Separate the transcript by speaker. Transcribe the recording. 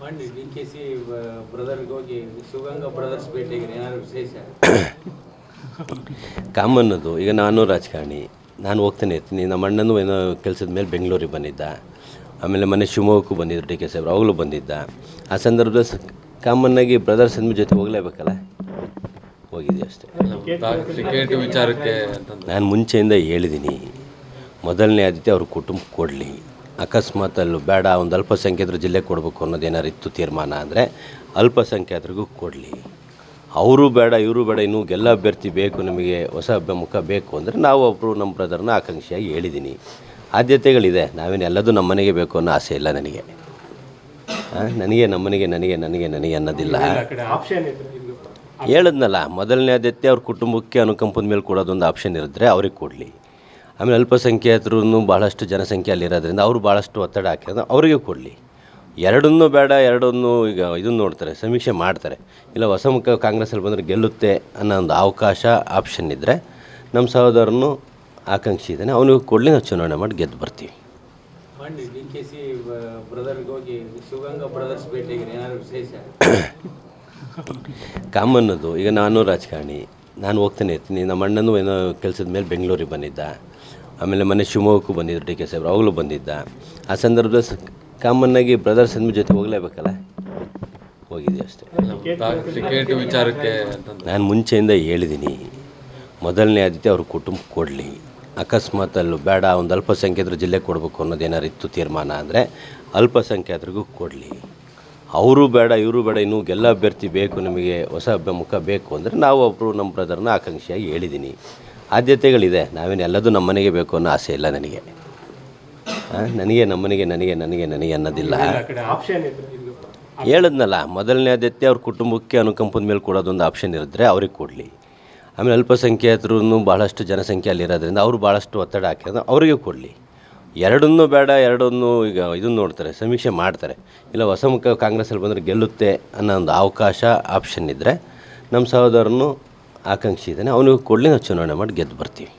Speaker 1: ಮಾಡಿ D K C ಬ್ರದರ್ಗೆ ಹೋಗಿ Shivaganga brothers ಭೇಟಿಗೆ ಏನಾದ್ರು ವಿಶೇಷ?
Speaker 2: ಕಾಮನ್ ಅದು ಈಗ ನಾನು ರಾಜಕಾರಣಿ ನಾನು ಹೋಗ್ತಾನೆ ಇರ್ತೀನಿ. ನಮ್ಮ ಅಣ್ಣನೂ ಏನೋ ಕೆಲಸದ ಮೇಲೆ ಬೆಂಗಳೂರಿಗೆ ಬಂದಿದ್ದ. ಆಮೇಲೆ ಮೊನ್ನೆ ಶಿವಮೊಗ್ಗಕ್ಕೂ ಬಂದಿದ್ದರು ಡಿ ಕೆ ಸಾಹೇಬ್ರು ಅವಾಗಲೂ ಬಂದಿದ್ದ. ಆ ಸಂದರ್ಭದಲ್ಲಿ ಸ ಕಾಮನ್ನಾಗಿ ಬ್ರದರ್ಸ್ ಅಂದ ಜೊತೆ ಹೋಗಲೇಬೇಕಲ್ಲ? ಹೋಗಿದ್ದೆ ಅಷ್ಟೇ.
Speaker 3: ಟಿಕೆಟ್ ವಿಚಾರಕ್ಕೆ
Speaker 2: ನಾನು ಮುಂಚೆಯಿಂದ ಹೇಳಿದ್ದೀನಿ ಮೊದಲನೇ ಆದಿತ್ಯ ಅವ್ರ ಕುಟುಂಬ ಕೊಡಲಿ. ಅಕಸ್ಮಾತ್ ಅಲ್ಲೂ ಬೇಡ ಒಂದು ಅಲ್ಪಸಂಖ್ಯಾತರ ಜಿಲ್ಲೆ ಕೊಡಬೇಕು ಅನ್ನೋದು ಏನಾರು ಇತ್ತು ತೀರ್ಮಾನ ಅಂದರೆ ಅಲ್ಪಸಂಖ್ಯಾತರಿಗೂ ಕೊಡಲಿ. ಅವರು ಬೇಡ ಇವರು ಬೇಡ ಇನ್ನೂ ಗೆಲ್ಲ ಅಭ್ಯರ್ಥಿ ಬೇಕು ನಮಗೆ ಹೊಸ ಅಭ್ಯಮುಖ ಬೇಕು ಅಂದರೆ ನಾವು ಒಬ್ಬರು ನಮ್ಮ ಬ್ರದರ್ನ ಆಕಾಂಕ್ಷಿಯಾಗಿ ಹೇಳಿದ್ದೀನಿ ಆದ್ಯತೆಗಳಿದೆ ನಾವೇನು ಎಲ್ಲದೂ ನಮ್ಮ ಮನೆಗೆ ಬೇಕು ಅನ್ನೋ ಆಸೆ ಇಲ್ಲ ನನಗೆ. ನನಗೆ ನಮ್ಮನೆಗೆ ನನಗೆ ನನಗೆ ನನಗೆ ಅನ್ನೋದಿಲ್ಲ. ಹೇಳಿದ್ನಲ್ಲ ಮೊದಲನೇ ಆದ್ಯತೆ ಅವ್ರ ಕುಟುಂಬಕ್ಕೆ ಅನುಕಂಪದ ಮೇಲೆ ಕೊಡೋದೊಂದು ಆಪ್ಷನ್ ಇರಿದ್ರೆ ಅವ್ರಿಗೆ ಕೊಡಲಿ. ಆಮೇಲೆ ಅಲ್ಪಸಂಖ್ಯಾತರು ಭಾಳಷ್ಟು ಜನಸಂಖ್ಯೆ ಅಲ್ಲಿರೋದ್ರಿಂದ ಅವರು ಭಾಳಷ್ಟು ಒತ್ತಡ ಹಾಕಿದ್ರೆ ಅವರಿಗೆ ಕೊಡಲಿ. ಎರಡನ್ನೂ ಬೇಡ ಎರಡನ್ನು ಈಗ ಇದನ್ನು ನೋಡ್ತಾರೆ ಸಮೀಕ್ಷೆ ಮಾಡ್ತಾರೆ. ಇಲ್ಲ ಹೊಸ ಮುಖ ಕಾಂಗ್ರೆಸ್ಸಲ್ಲಿ ಬಂದರೆ ಗೆಲ್ಲುತ್ತೆ ಅನ್ನೋ ಒಂದು ಅವಕಾಶ ಆಪ್ಷನ್ ಇದ್ದರೆ ನಮ್ಮ ಸಹೋದರನು ಆಕಾಂಕ್ಷಿ ಇದ್ದಾನೆ ಅವನಿಗೆ ಕೊಡಲಿ ನಾವು ಚುನಾವಣೆ ಮಾಡಿ ಗೆದ್ದು ಬರ್ತೀವಿ. ಕಾಮನ್ ಅದು. ಈಗ ನಾನು ರಾಜಕಾರಣಿ. ನಾನು ಹೋಗ್ತಾನೆ. ಇರ್ತೀನಿ ನಮ್ಮ ಅಣ್ಣನೂ ಏನೋ ಕೆಲಸದ ಮೇಲೆ ಬೆಂಗಳೂರಿಗೆ ಬಂದಿದ್ದ. ಆಮೇಲೆ ಮೊನ್ನೆ ಶಿವಮೊಗ್ಗಕ್ಕೂ ಬಂದಿದ್ದರು ಡಿ ಕೆ ಸಾಹೇಬ್ರು. ಅವಾಗಲೂ ಬಂದಿದ್ದ. ಆ ಸಂದರ್ಭದಲ್ಲಿ ಕಾಮನ್ನಾಗಿ ಬ್ರದರ್ಸ್ ಅಂದ ಜೊತೆ ಹೋಗಲೇಬೇಕಲ್ಲ? ಹೋಗಿದ್ದೆ ಅಷ್ಟೇ.
Speaker 3: ಕ್ರಿಕೆಟ್ ವಿಚಾರಕ್ಕೆ
Speaker 2: ನಾನು ಮುಂಚೆಯಿಂದ ಹೇಳಿದ್ದೀನಿ ಮೊದಲನೇ ಆದಿತ್ಯ ಅವ್ರ ಕುಟುಂಬ ಕೊಡಲಿ. ಅಕಸ್ಮಾತ್ ಅಲ್ಲೂ ಬೇಡ ಒಂದು ಅಲ್ಪಸಂಖ್ಯಾತರ ಜಿಲ್ಲೆ ಕೊಡಬೇಕು ಅನ್ನೋದು ಏನಾರು ಇತ್ತು ತೀರ್ಮಾನ ಅಂದರೆ ಅಲ್ಪಸಂಖ್ಯಾತರಿಗೂ ಕೊಡಲಿ. ಅವರು ಬೇಡ ಇವರು ಬೇಡ ಇನ್ನೂ ಗೆಲ್ಲ ಅಭ್ಯರ್ಥಿ ಬೇಕು ನಮಗೆ ಹೊಸ ಮುಖ ಬೇಕು ಅಂದರೆ ನಾವು ಒಬ್ಬರು ನಮ್ಮ ಬ್ರದರ್ನ ಆಕಾಂಕ್ಷಿಯಾಗಿ ಹೇಳಿದ್ದೀನಿ ಆದ್ಯತೆಗಳಿದೆ ನಾವೇನು ಎಲ್ಲದೂ ನಮ್ಮ ಮನೆಗೆ ಬೇಕು ಅನ್ನೋ ಆಸೆ ಇಲ್ಲ ನನಗೆ. ನನಗೆ ನಮ್ಮನೆಗೆ ನನಗೆ ನನಗೆ ನನಗೆ ಅನ್ನೋದಿಲ್ಲ. ಹೇಳಿದ್ನಲ್ಲ ಮೊದಲನೇ ಆದ್ಯತೆ ಅವ್ರ ಕುಟುಂಬಕ್ಕೆ ಅನುಕಂಪದ ಮೇಲೆ ಕೊಡೋದೊಂದು ಆಪ್ಷನ್ ಇರಿದ್ರೆ ಅವ್ರಿಗೆ ಕೊಡಲಿ. ಆಮೇಲೆ ಅಲ್ಪಸಂಖ್ಯಾತರು ಭಾಳಷ್ಟು ಜನಸಂಖ್ಯೆ ಅಲ್ಲಿರೋದ್ರಿಂದ ಅವರು ಭಾಳಷ್ಟು ಒತ್ತಡ ಹಾಕಿದ್ರು ಅವರಿಗೆ ಕೊಡಲಿ. ಎರಡನ್ನೂ ಬೇಡ, ಎರಡನ್ನೂ ಈಗ ಇದನ್ನು ನೋಡ್ತಾರೆ, ಸಮೀಕ್ಷೆ ಮಾಡ್ತಾರೆ. ಇಲ್ಲ, ಹೊಸ ಮುಖ ಕಾಂಗ್ರೆಸ್ಸಲ್ಲಿ ಬಂದರೆ ಗೆಲ್ಲುತ್ತೆ ಅನ್ನೋ ಒಂದು ಅವಕಾಶ ಆಪ್ಷನ್ ಇದ್ದರೆ ನಮ್ಮ ಸಹೋದರನು ಆಕಾಂಕ್ಷಿ ಇದ್ದಾನೆ ಅವನಿಗೆ ಕೊಡಲಿ ನಾವು ಚುನಾವಣೆ ಮಾಡಿ ಗೆದ್ದು ಬರ್ತೀವಿ.